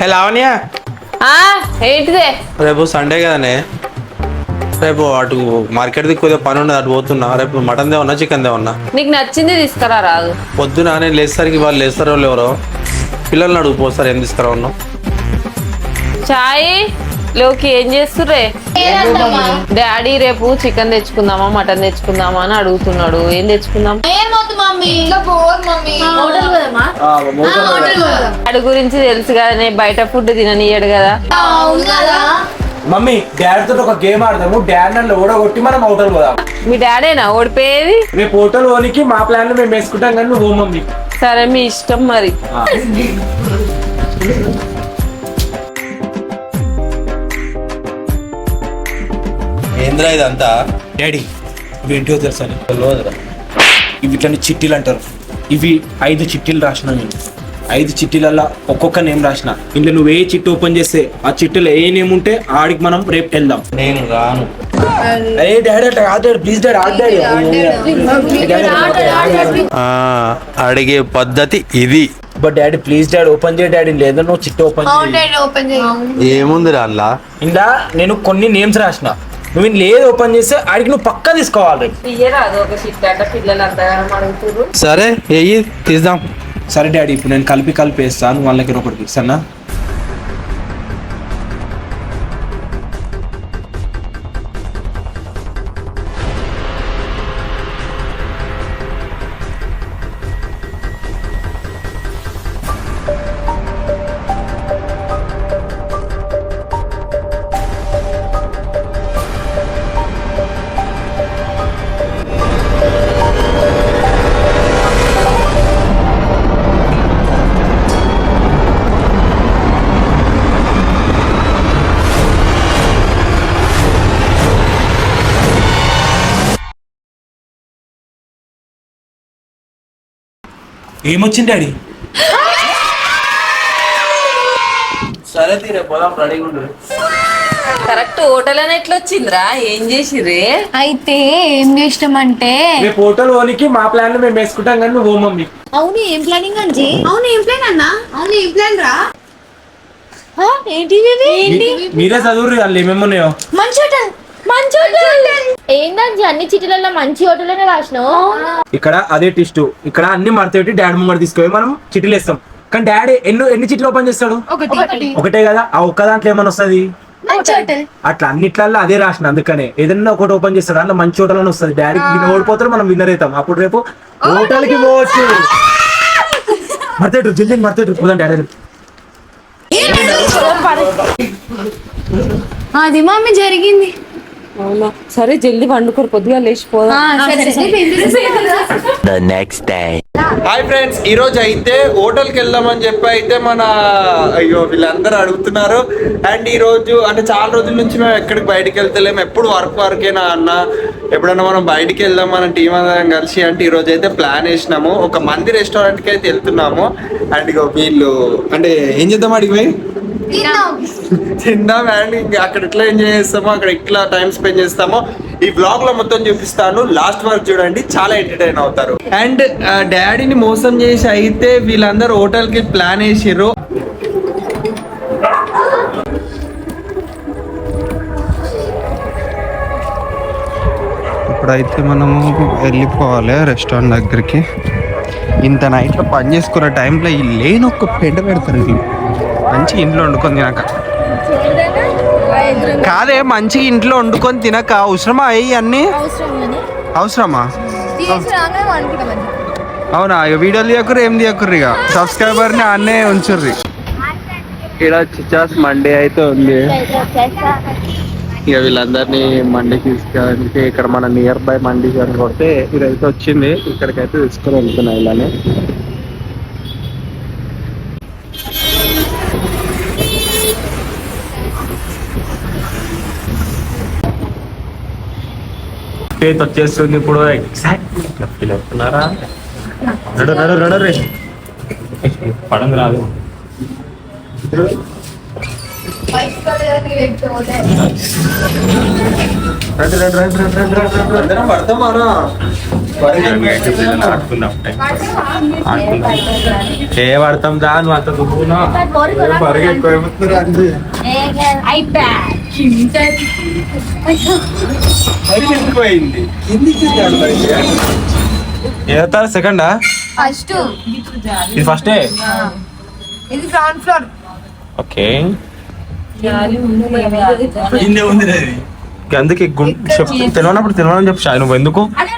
హే లావణ్య. ఆ ఏంటిదే? రేపు సండే కదనే. రేపు అటు మార్కెట్ దిక్కు పని ఉన్నది అటు పోతున్నా. రేపు మటన్ దేవన్నా చికెన్ దేవన్నా? నీకు నచ్చింది తీసుకురా రాదు. పొద్దున నేను లేచేసరికి వాళ్ళు లేస్తారో లేవరో పిల్లల్ని అడుగు పోస్తారు ఏం తీసుకురా ఉన్నావు చాయ్? లోకి ఏం చేస్తుర్రే? డాడీ రేపు చికెన్ తెచ్చుకుందామా మటన్ తెచ్చుకుందామా అని అడుగుతున్నాడు. ఏం తెచ్చుకుందాం? వాడి గురించి తెలుసు కదనే బయట ఫుడ్ తిననీయడు కదా. కదా? మమ్మీ డాడ్ తోటి ఒక గేమ్ ఆడదాము. డాడ్ నన్ను ఓడగొట్టి మనం హోటల్ పోదాం. మీ డాడేనా? ఓడిపోయేది? రేపు హోటల్ ఓనికి మా ప్లాన్ మేము వేసుకుంటాం కానీ నువ్వు మమ్మీ. సరే మీ ఇష్టం మరి. ఏంద్రా ఇదంతా? డాడీ ఇవి ఏంటో తెలుసా? ఇవి ఇట్లని చిట్టీలు అంటారు. ఇవి ఐదు చిట్టీలు రాసిన నేను. ఐదు చిట్టీలల్లో ఒక్కొక్క నేమ్ రాసిన. ఇందులో నువ్వు ఏ చిట్టి ఓపెన్ చేస్తే ఆ చిట్టీలో ఏ నేమ్ ఉంటే ఆడికి మనం రేపు వెళ్దాం. నేను రాను. ఏ డాడీ అట్లా కాదు ప్లీజ్ డాడీ అడిగే పద్ధతి ఇది. But daddy please daddy open చేయ డాడీ. లేదా నువ్వు చిట్టి ఓపెన్ చేయి. ఏముంది అల్లా ఇందా నేను కొన్ని నేమ్స్ రాసిన. నువ్వు ఏది ఓపెన్ చేస్తే ఆడికి నువ్వు పక్కా తీసుకోవాలి సరే తీద్దాం. సరే డాడీ ఇప్పుడు నేను కలిపి కలిపి వేస్తాను వాళ్ళకి ఒకటి సన్నా ఏమొచ్చింది డాడీ? సరే తీరే పోదాం రెడీగా ఉండు. కరెక్ట్ హోటల్ అని ఎట్లా వచ్చిందిరా ఏం చేసిర్రే? అయితే ఏం చేసినామంటే రేపు హోటల్ ఓనికి మా ప్లాన్ మేము వేసుకుంటాం కానీ నువ్వు మమ్మీ. అవును ఏం ప్లానింగ్ అంజీ? అవును ఏం ప్లాన్ అన్నా? అవును ఏం ప్లాన్ రా? ఏంటిది ఏంటి మీరే చదువురు వాళ్ళు ఏమేమి ఉన్నాయో? ఏందంజీ అన్ని చిటీలలో మంచి హోటల్ అనే రాసినావు ఇక్కడ అదే టిస్ట్ ఇక్కడ అన్ని మడతపెట్టి డాడీ ముంగడు తీసుకుపోయి మనం చిటీలు వేస్తాం కానీ డాడీ ఎన్నో ఎన్ని చిట్లు ఓపెన్ చేస్తాడు? ఒకటి. ఒకటే. కదా? ఆ ఒక్క దాంట్లో ఏమైనా వస్తుంది? మంచి హోటల్ అట్లా అన్నిట్లలో అదే రాసిన అందుకనే. ఏదన్నా ఒకటి ఓపెన్ చేస్తాడు అందులో మంచి హోటల్ అని వస్తుంది. డాడీ విన్ ఓడిపోతాడు మనం విన్నర్ అవుతాం. అప్పుడు రేపు హోటల్కి పోవచ్చు. మర్తేటు జల్దీ మర్తేటు పోదాం డాడీ. అది మమ్మీ జరిగింది. అవునా? సరే జల్దీ వండుకోరు పొద్దుగా లేచిపోదా day. హాయ్ ఫ్రెండ్స్ ఈ రోజు అయితే హోటల్కి వెళ్దామని చెప్పి అయితే మన అయ్యో వీళ్ళందరూ అడుగుతున్నారు. అండ్ ఈ రోజు అంటే చాలా రోజుల నుంచి మేము ఎక్కడికి బయటికి వెళ్తలేము ఎప్పుడు వర్క్ వర్కేనా అన్న? ఎప్పుడన్నా మనం బయటికి వెళ్దాం మన టీం అందరం కలిసి అంటే ఈ రోజు అయితే ప్లాన్ వేసినాము. ఒక మంది రెస్టారెంట్కి అయితే వెళ్తున్నాము. అండ్ ఇగో వీళ్ళు అంటే ఏం చేద్దాం అడిగి తిందాం అండ్ ఇంకా అక్కడ ఎట్లా ఎంజాయ్ చేస్తామో అక్కడ ఎట్లా టైం స్పెండ్ చేస్తామో ఈ బ్లాగ్లో మొత్తం చూపిస్తాను. లాస్ట్ వరకు చూడండి చాలా ఎంటర్టైన్ అవుతారు. అండ్ డాడీని మోసం చేసి అయితే వీళ్ళందరూ హోటల్కి ప్లాన్ వేసిర్రు. ఇప్పుడైతే మనము వెళ్ళిపోవాలి రెస్టారెంట్ దగ్గరికి. ఇంత నైట్లో పని చేసుకున్న టైంలో ఈ లేని ఒక్క పెండ పెడతారు ఇది. మంచి ఇంట్లో వండుకొని తినక. కాదే మంచిగా ఇంట్లో వండుకొని తినక అవసరమా అయ్యి అన్నీ అవసరమా? అవునా ఇక వీడియోలు తీయకుర్రు ఏం తీయకుర్రు ఇక సబ్స్క్రైబర్ని అన్నే ఉంచుర్రి. ఇక్కడ చిచాస్ మండే అయితే ఉంది. ఇక వీళ్ళందరినీ మండికి తీసుకెళ్ళడానికి ఇక్కడ మన నియర్ బై మండి అని కొడితే ఇదైతే వచ్చింది. ఇక్కడికైతే తీసుకొని వెళ్తున్నాయి ఇలానే. ఫేత్ వచ్చేస్తుంది ఇప్పుడు. ఎగ్జాక్ట్ ఫీల్ అవుతున్నారా నడు నడు నడు రే. పడం రాదు. ఏ పడతాం దా నువ్వు అంత దుబ్బునా పోయింది ఏ సెకండా ఫస్ట్ ఇది ఫస్టే ఇది ఫ్లోర్ ఓకే అందుకే తెలియనప్పుడు తెలియని చెప్పు షాయి నువ్వు ఎందుకు? అరే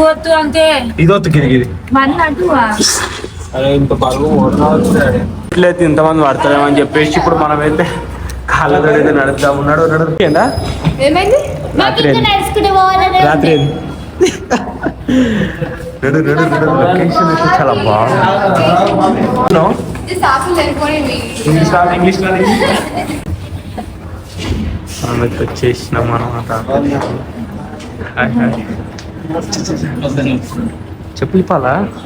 వద్దు అంతే గిరిగిరి ఇంత బరువు ఇట్లయితే ఇంతమంది పడతారేమని చెప్పేసి ఇప్పుడు మనం అయితే కాళ్ళతో అయితే నడుద్దాం ఉన్నాడు రాత్రి ఏంది? రాత్రి ఏంది? నడు, నడు, నడు. లొకేషన్ అయితే చాలా బాగుంది. ఇంగ్లీష్ రాదు ఇంగ్లీష్ రాదు మనం అయితే వచ్చేసినాం అనమాట చెప్పు ఇప్పాలా ఇది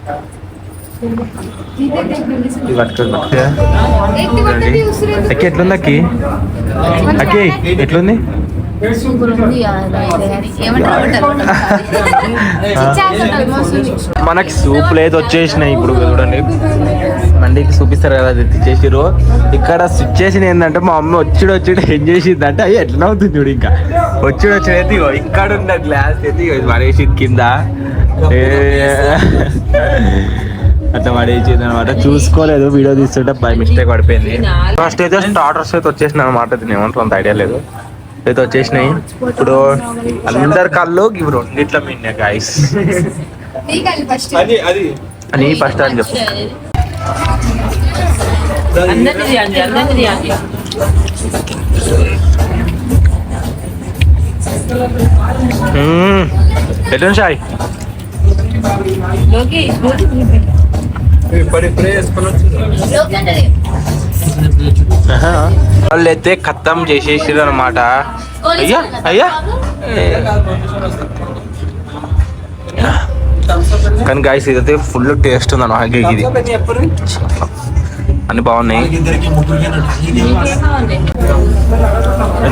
పట్టుకోండి అక్కి ఎట్లుంది అక్కి? అక్కి ఎట్లుంది? మనకి సూప్ లేదు వచ్చేసినాయి ఇప్పుడు చూడండి. మండికి చూపిస్తారు కదా అది తెచ్చేసిరు ఇక్కడ సిచ్యుయేషన్ ఏంటంటే మా మమ్మీ వచ్చిడు వచ్చిడు ఏం చేసింది అంటే అయ్యి ఎట్లా అవుతుంది చూడు ఇంకా. వచ్చిడు ఇగో ఇక్కడ ఉన్న గ్లాస్ అయితే పడేసింది కింద. అట్లా పడేసింది అనమాట. చూసుకోలేదు వీడియో తీస్తుంటే బై మిస్టేక్ పడిపోయింది. ఫస్ట్ అయితే స్టార్టర్స్ అయితే వచ్చేసినాయి అనమాట. దీని ఏమంటారు అంత ఐడియా లేదు. అయితే వచ్చేసినాయి. ఇప్పుడు అందరి కళ్ళు ఇవి రెండిట్ల మిన్నే గాయస్ ఫస్ట్ అది అది. అని ఫస్ట్ అని చెప్పు. ఎట్లుంది షాయ్. లోకి ఇప్పుడు ఇప్పుడే వేసుకొని వచ్చింది వాళ్ళు అయితే ఖతం చేసేసిరు అనమాట అయ్యా అయ్యా. కానీ గాయస్ ఇదైతే ఫుల్ టేస్ట్ ఉంది అన్నమాట ఇది. అన్ని బాగున్నాయి.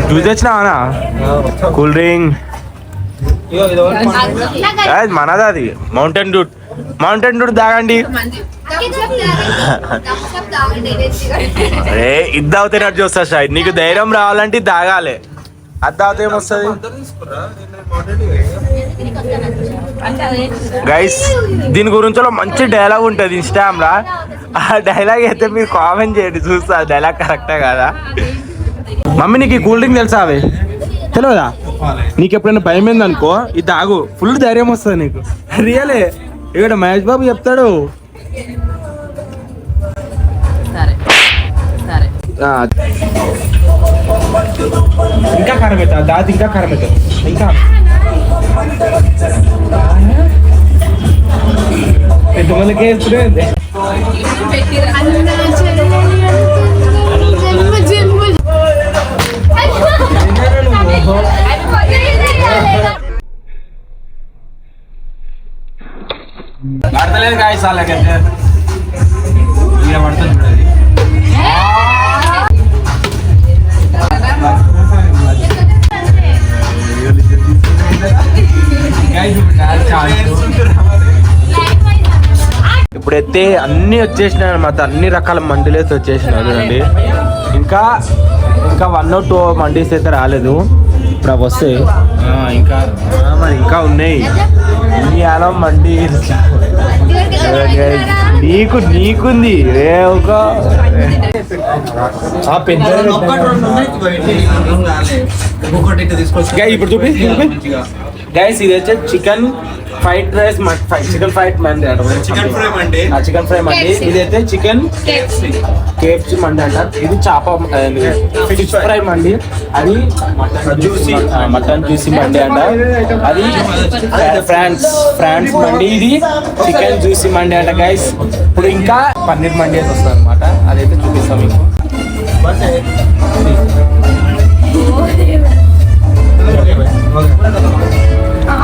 జ్యూస్ తెచ్చినావా కూల్ డ్రింక్. మనది అది. మౌంటైన్ డూట్ మౌంటైన్ డూట్ తాగండి. అరే ఇది తాగితే నటు చూస్తా షాయి నీకు ధైర్యం రావాలంటే ఇది తాగాలి. అది తాగితే ఏమొస్తుంది? గైస్ దీని గురించి మంచి డైలాగ్ ఉంటుంది ఇన్స్టాగ్రామ్ లా. ఆ డైలాగ్ అయితే మీరు కామెంట్ చేయండి చూస్తా. డైలాగ్ కరెక్టా కదా? మమ్మీ నీకు ఈ కూల్ డ్రింక్ తెలుసా అవి? తెలియదా? నీకు ఎప్పుడైనా భయం అనుకో ఇది తాగు. ఫుల్ ధైర్యం వస్తుంది నీకు. రియలే. ఇక్కడ మహేష్ బాబు చెప్తాడు. సరే. సరే. ఆ. ఇంకా కారం పెట్టా దాది ఇంకా కారం పెట్టా. ఇంకా. వేస్తుండే పడతలేదు కాయ సాలకైతే ఇక పడుతుంది చూడండి ఇప్పుడైతే అన్ని వచ్చేసినాయి అనమాట అన్ని రకాల మండీలు అయితే వచ్చేసినాయి చూడండి. ఇంకా ఇంకా వన్ టూ మండీస్ అయితే రాలేదు. ఇప్పుడు అవి వస్తాయి ఆ, ఇంకా. మరి ఇంకా ఉన్నాయి. ఆలం మండీ. నీకు నీకుంది. ఏ ఒక. పెద్ద ఇప్పుడు చూపి. గైస్ ఇది వచ్చి chicken fried rice chicken fried mandi chicken fry mandi. Chicken fry mandi. ఇది అయితే చికెన్ కేఎఫ్సి మండి అంటారు ఇది చాప ఫిష్ ఫ్రై మండి. అది జ్యూసీ. మటన్ జ్యూసీ మండి అంట. అది ఫ్రాన్స్ ఫ్రాన్స్ మండి ఇది. చికెన్ జ్యూసీ మండి అంట గైస్ ఇప్పుడు ఇంకా పన్నీర్ మండి అయితే వస్తుంది అనమాట అదైతే చూపిస్తాం మీకు.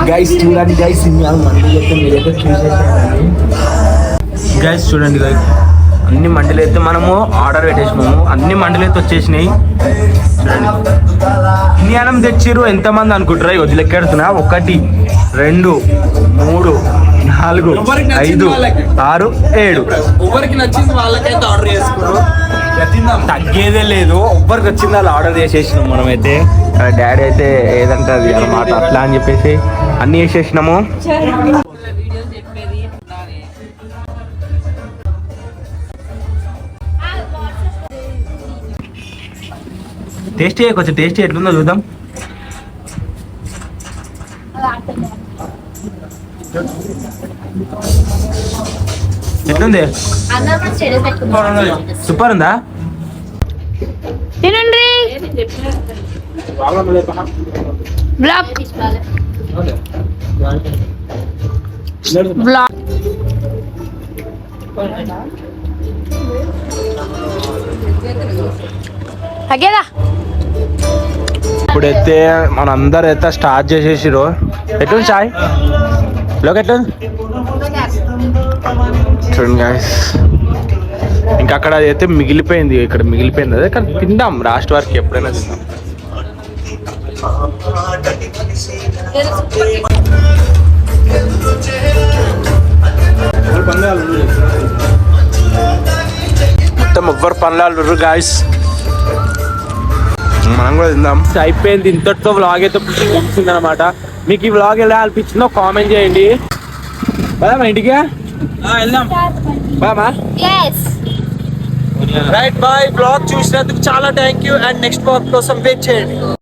గైస్ చూడండి గైస్ గైస్ చూడండి గైస్ అన్ని మండలు అయితే మనము ఆర్డర్ పెట్టేసినాము. అన్ని మండలు అయితే వచ్చేసినాయి. చూడండి. ఇన్ని అన్నం తెచ్చిర్రు ఎంతమంది అనుకుంటారా ఇక లెక్కెడుతున్నా ఒకటి రెండు మూడు నాలుగు ఐదు. ఆరు ఏడు. ఎవరికి నచ్చింది వాళ్ళకైతే ఆర్డర్ చేసుకున్నారు తగ్గేదే లేదు. ఎవ్వరికి వచ్చింది వాళ్ళు ఆర్డర్ చేసేసినాం మనమైతే. డాడీ అయితే ఏదంటే అది అనమాట అట్లా అని చెప్పేసి. అన్ని వేసేసినాము టేస్ట్ కొంచెం టేస్ట్ ఎట్లుందో చూద్దాం. ఎట్లుంది? సూపర్ ఉందా? తినండి. బ్లాక్ అగేదా ఇప్పుడైతే మన అందరు అయితే స్టార్ట్ చేసేసిరు ఎటు చాయ్? లోకి ఎటు చూడండి గాయస్ ఇంకా అక్కడ అయితే మిగిలిపోయింది ఇక్కడ మిగిలిపోయింది అదే కానీ తిందాం. లాస్ట్ వరకు ఎప్పుడైనా తిందాం. మొత్తం ఎవ్వరు పనులు గాయస్ మనం కూడా తిందాం. అయిపోయింది. ఇంతటితో వ్లాగ్ అయితే ముగిసింది అనమాట మీకు ఈ వ్లాగ్ ఎలా అనిపించిందో కామెంట్ చేయండి. బామా ఇంటికి వెళ్దాం. బామా రైట్ బాయ్ బ్లాగ్ చూసినందుకు చాలా thank you and next blog కోసం వెయిట్ చేయండి.